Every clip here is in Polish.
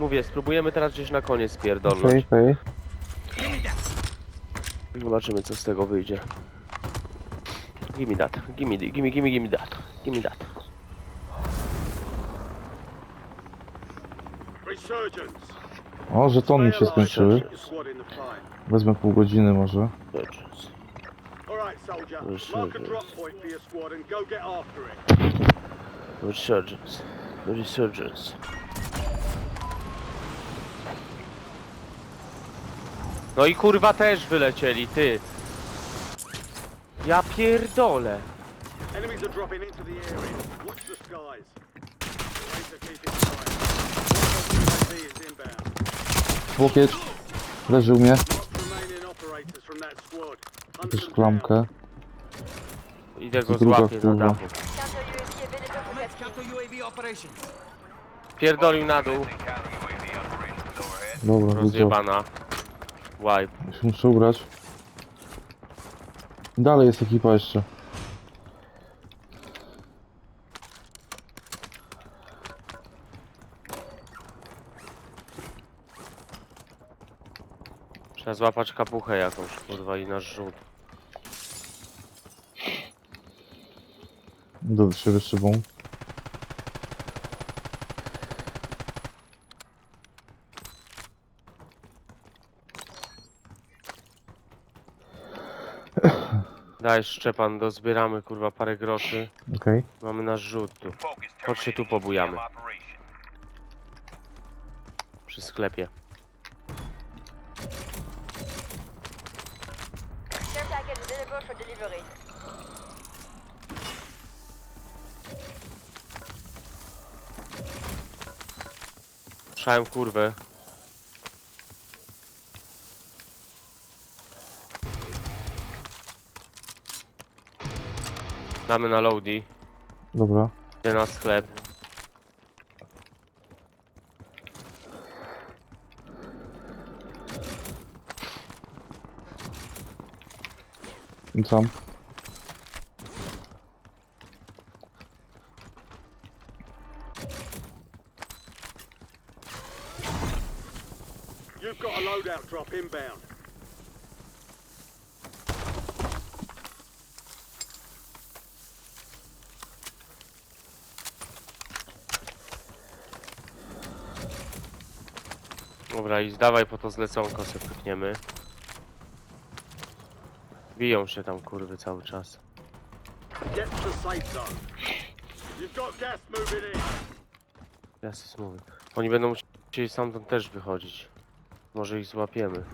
Mówię, spróbujemy teraz gdzieś na koniec Okej, pierdolnąć. okej. Zobaczymy co z tego wyjdzie. Gimme that. Gimme, gimme, gimme, gimme that. Gimme that. Resurgence. O, żetony mi się skończyły. Wezmę pół godziny może. Resurgence. Mark a No i kurwa też wylecieli, ty. Ja pierdolę. Enemies are dropping into the area. Watch the skies. Raise the keep it tight. UAV is inbound. Łokieć. Leży u mnie. Mark remaining operators from that squad. Hunt Też them down. klamkę. Idę go Druga złapię za kurwa. dachu. Counter UAV operation. Pierdolił na dół. Dobra, widział. Rozjebana. Wipe. Ja się muszę ubrać. Dalej jest ekipa jeszcze. Trzeba złapać kapuchę jakąś, kurwa, i nasz rzut. Do siebie szybą. Daj Szczepan, dozbieramy kurwa parę groszy. Okej. Mamy nasz rzut tu. Chodźcie tu pobujamy. Przy sklepie. Care package available for delivery. Szałem kurwę. Damy na loady. Dobra. Idę na sklep. I tam. You've got a loadout drop inbound. Dobra i dawaj po to zleconko sobie pykniemy. Biją się tam kurwy cały czas. Get to the safe zone. You've got gas moving in. Ja sobie mówię. Oni będą musieli stamtąd też wychodzić. Może ich złapiemy.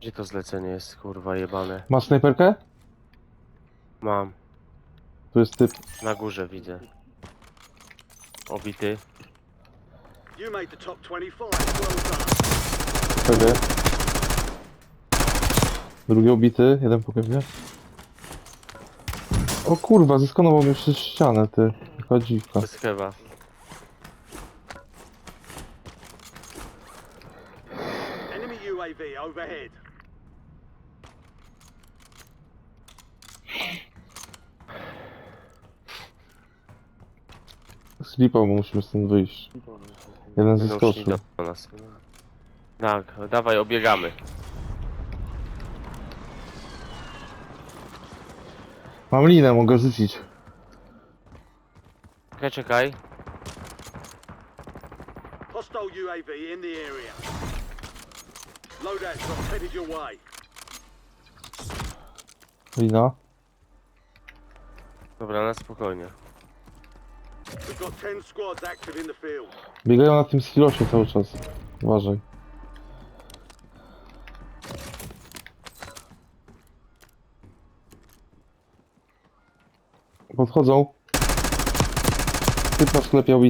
Gdzie to zlecenie jest, kurwa jebane? Masz snajperkę? Mam. Tu jest typ. Na górze widzę. Obity. You made the top 25. Well done. Czekaj. Drugi obity, jeden po mnie. O kurwa, zeskanował mnie przez ścianę, ty. Jaka dziwka. Bez chyba. Enemy UAV overhead. Slipa, bo musimy stąd wyjść. Jeden zeskoczył. do nas. Tak, dawaj, obiegamy. Mam linę, mogę rzucić. Czekaj, czekaj. Hostile UAV in the area. Loadout drop headed your way. Lina. Dobra, na spokojnie. We've got 10 squads active in the field. Biegają na tym silosie cały czas. Uważaj. Podchodzą. Typ na sklepie.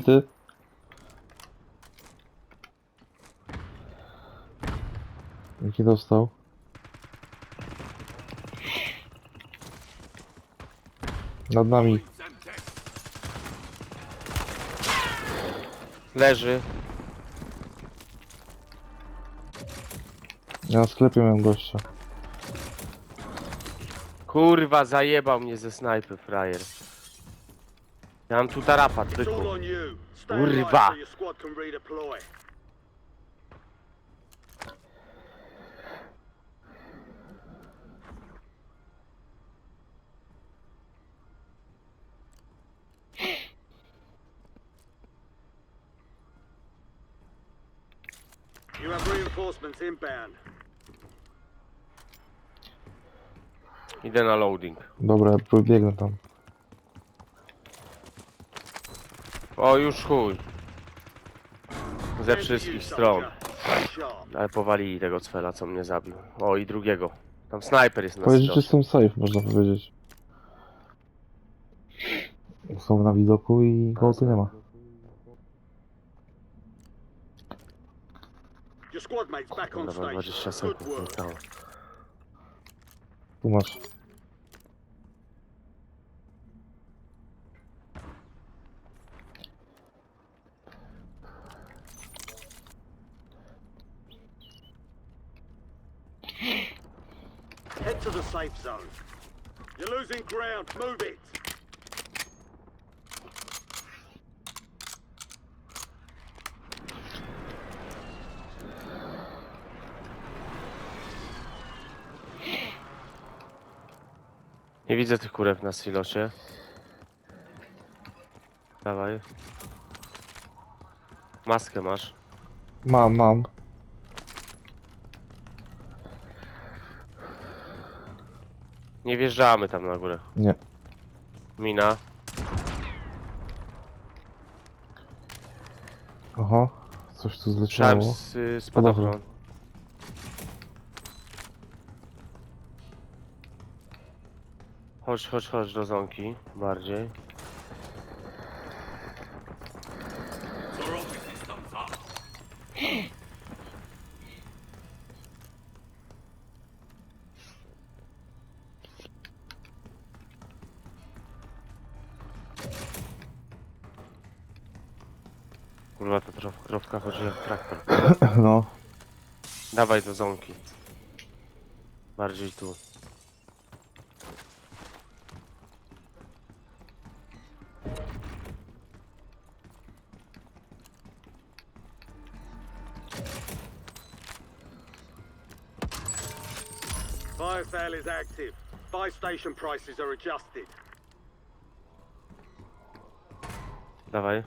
Jaki dostał? Nad nami. Leży. Ja na sklepie miałem gościa. Kurwa, zajebał mnie ze snajpy, frajer. Ja mam tu you. Stay Kurwa. alive so your squad can redeploy. You have reinforcements inbound. Idę na loading. Dobra, ja pobiegnę tam. O, już chuj. Ze wszystkich stron. Ale powalili tego cwela, co mnie zabił. O, i drugiego. Tam snajper jest na Powiedz, że są safe, można powiedzieć. Są na widoku i go tu nie ma. Your mates back on Dobra, 20 station. Good sekund. work. zostało. Tu masz. Head to the safe zone. You're losing ground. Move it. Nie widzę tych kurew na silosie. Dawaj. Maskę masz. Mam, mam. Nie wjeżdżamy tam na górę. Nie. Mina. Aha. Coś tu Słyszałem zleciało. z y, spadochron. Chodź, chodź, chodź do zonki. Bardziej. Kurwa, ta trofka chodzi jak traktor. No. Dawaj do zonki. Bardziej tu. Active. Buy station prices are adjusted. Dawaj.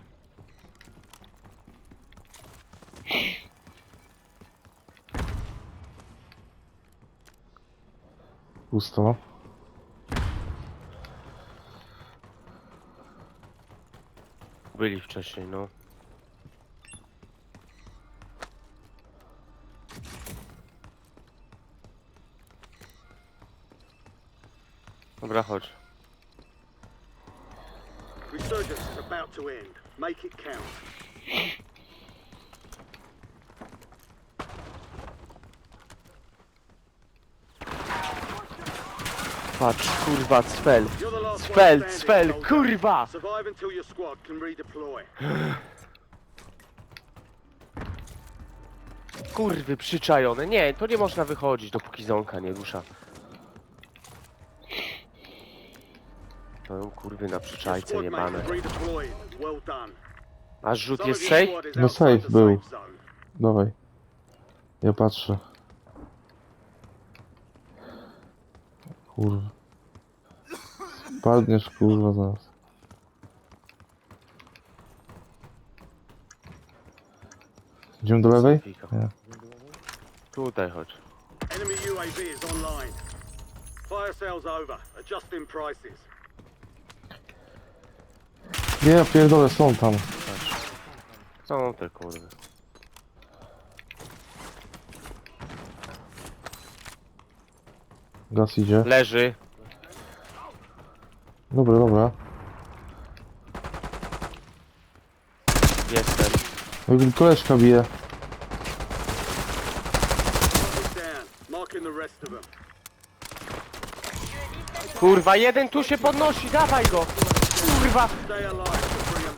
Pusto. Byli wcześniej, no. Dobra, chodź. Resurgence is about to end. Make it count. Patrz, kurwa, cfel. You're the last one Cfel, standing, cfel, soldier. kurwa! Survive until your squad can redeploy. Kurwy przyczajone. Nie, to nie można wychodzić, dopóki zonka nie rusza. To ją kurwy na przyczajce jebane. A rzut jest safe? No safe był. Dawaj. Ja patrzę. Kurwa. Padniesz kurwa zaraz. Idziemy do lewej? Nie. Tutaj chodź. Enemy UAV is online. Fire sale's over. Adjusting prices. Nie, ja pierdolę, są tam. Są te kurwy. Gaz idzie. Leży. Dobra, dobra. Jestem. Oj, Koleżka bije. Target down. Marking the rest of them. Kurwa, jeden tu się podnosi, dawaj go! Kurwa!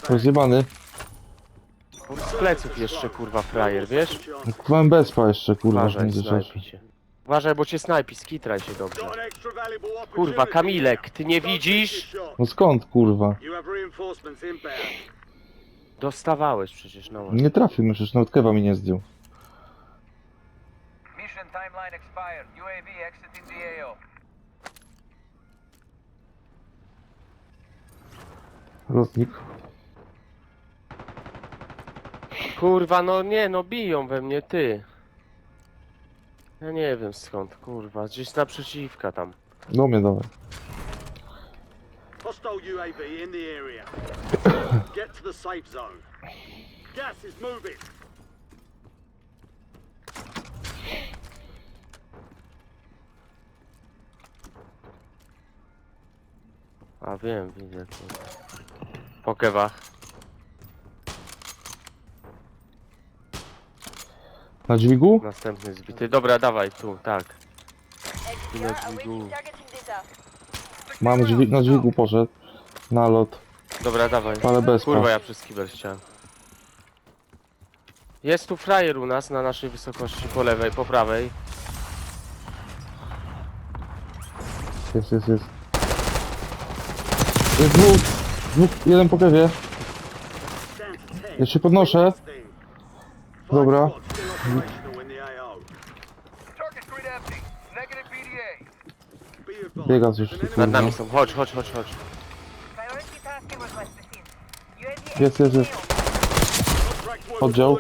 Rozjebany. Z pleców jeszcze kurwa frajer, wiesz? Mam bezpa jeszcze, kurwa, w Uważaj, międzyczasie. snajpi cię. Uważaj, bo cię snajpi, skitraj się dobrze. Kurwa, Kamilek, ty nie widzisz? No skąd, kurwa? Dostawałeś przecież, no. Nie trafił, myślisz, nawet kewa mi nie zdjął. Mission timeline expired. UAV exiting the AO. Lotnik. Kurwa, no nie, no biją we mnie, ty. Ja nie wiem skąd, kurwa, gdzieś naprzeciwka tam. Do mnie dawaj. Hostile UAV in the area. Get to the safe zone. Gas is moving. A wiem, widzę, kurwa. Po kewach. Na dźwigu? Następny zbity. Dobra, dawaj, tu, tak. Targeting data. Mam dźwig, na dźwigu poszedł. Na lot. Dobra, dawaj. Ale bez Kurwa, ja przez kibel chciałem. Jest tu frajer u nas na naszej wysokości, po lewej, po prawej. Jest, jest, jest. Jest. Jeden po kewie. Down to 10. Ja się podnoszę. Dobra. Biega kurwa. Nad nami są, chodź, chodź, chodź, chodź. Jest, jest, jest. Oddział.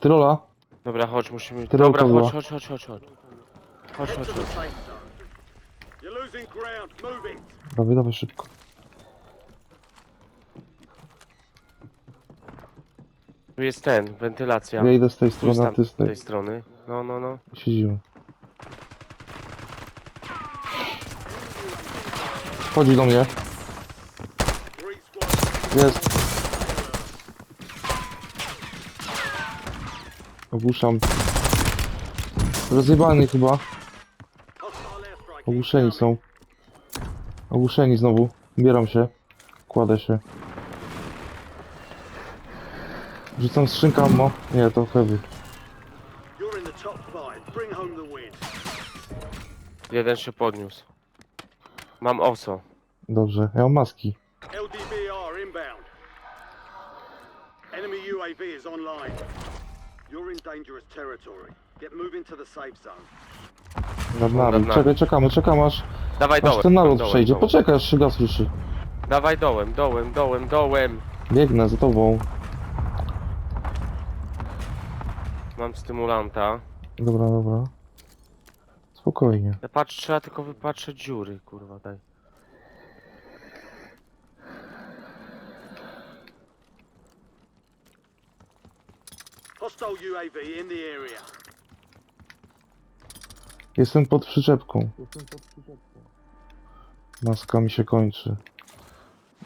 Tyrola. Dobra, chodź, musimy... Tyrolka Dobra, była. chodź, chodź, chodź, chodź, chodź. Chodź, Head chodź, to the chodź. safe zone. You're losing ground. Moving. Dawaj, dawaj szybko. Tu jest ten, wentylacja. Ja idę z tej Tu strony, a tam, ty z z tej tej. strony. No, no, no. Siedzimy. Chodzi do mnie. Three squads. Jest. Ogłuszam. Rozjebany chyba. Ogłuszeni są. Ogłuszeni znowu. Bieram się. Kładę się. Rzucam skrzynkę ammo. Nie, to heavy. You're in the top five. Bring home the win. Jeden się podniósł. Mam oso. Dobrze. Ja mam maski. LDBR inbound. Enemy UAV is online. You're in dangerous territory. Get moving to the safe zone. Nad nami. nami. Czekaj, czekamy, czekamy aż, Dawaj aż dołem. ten nalot dołem, przejdzie. dołem. Poczekaj, aż się gaz ruszy. Dawaj dołem, dołem, dołem, dołem. Biegnę za tobą. Mam stymulanta. Dobra, dobra. Spokojnie. Ja patrz, trzeba tylko wypatrzeć dziury, kurwa, daj. Hostile UAV in the area. Jestem pod przyczepką. Maska mi się kończy.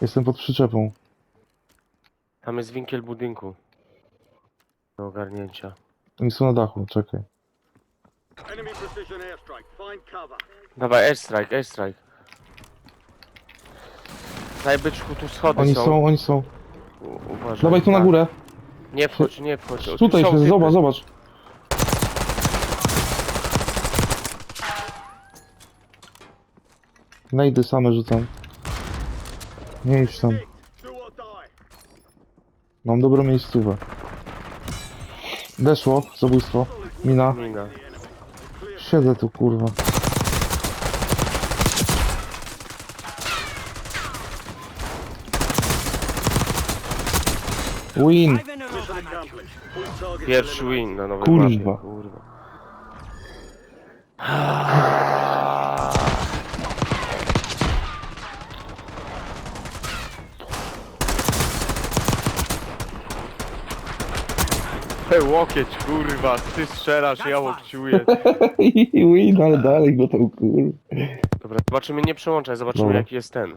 Jestem pod przyczepą. Tam jest winkiel budynku. Do ogarnięcia. Oni są na dachu, czekaj. Enemy precision airstrike. Find cover. Dawaj, airstrike, airstrike. Daj byczku, tu schody Oni są. są, oni są. U, uważaj. Dawaj tu na Tak. górę. Nie wchodź, nie wchodź. O, tu Tutaj są się, typy. zobacz, zobacz. Najdy same rzucam. Nie idź tam. Mam dobrą miejscówę. Weszło, zabójstwo. Mina. Mina. Siedzę tu, kurwa. Win. Pierwszy win na nowym Kurwa. mapie, kurwa. Hej, łokieć, kurwa, ty strzelasz, ja łokciuję. Win, ale dalej go tam, kurwa. Dobra, zobaczymy, nie przełączaj, zobaczymy Dobra. jaki jest ten.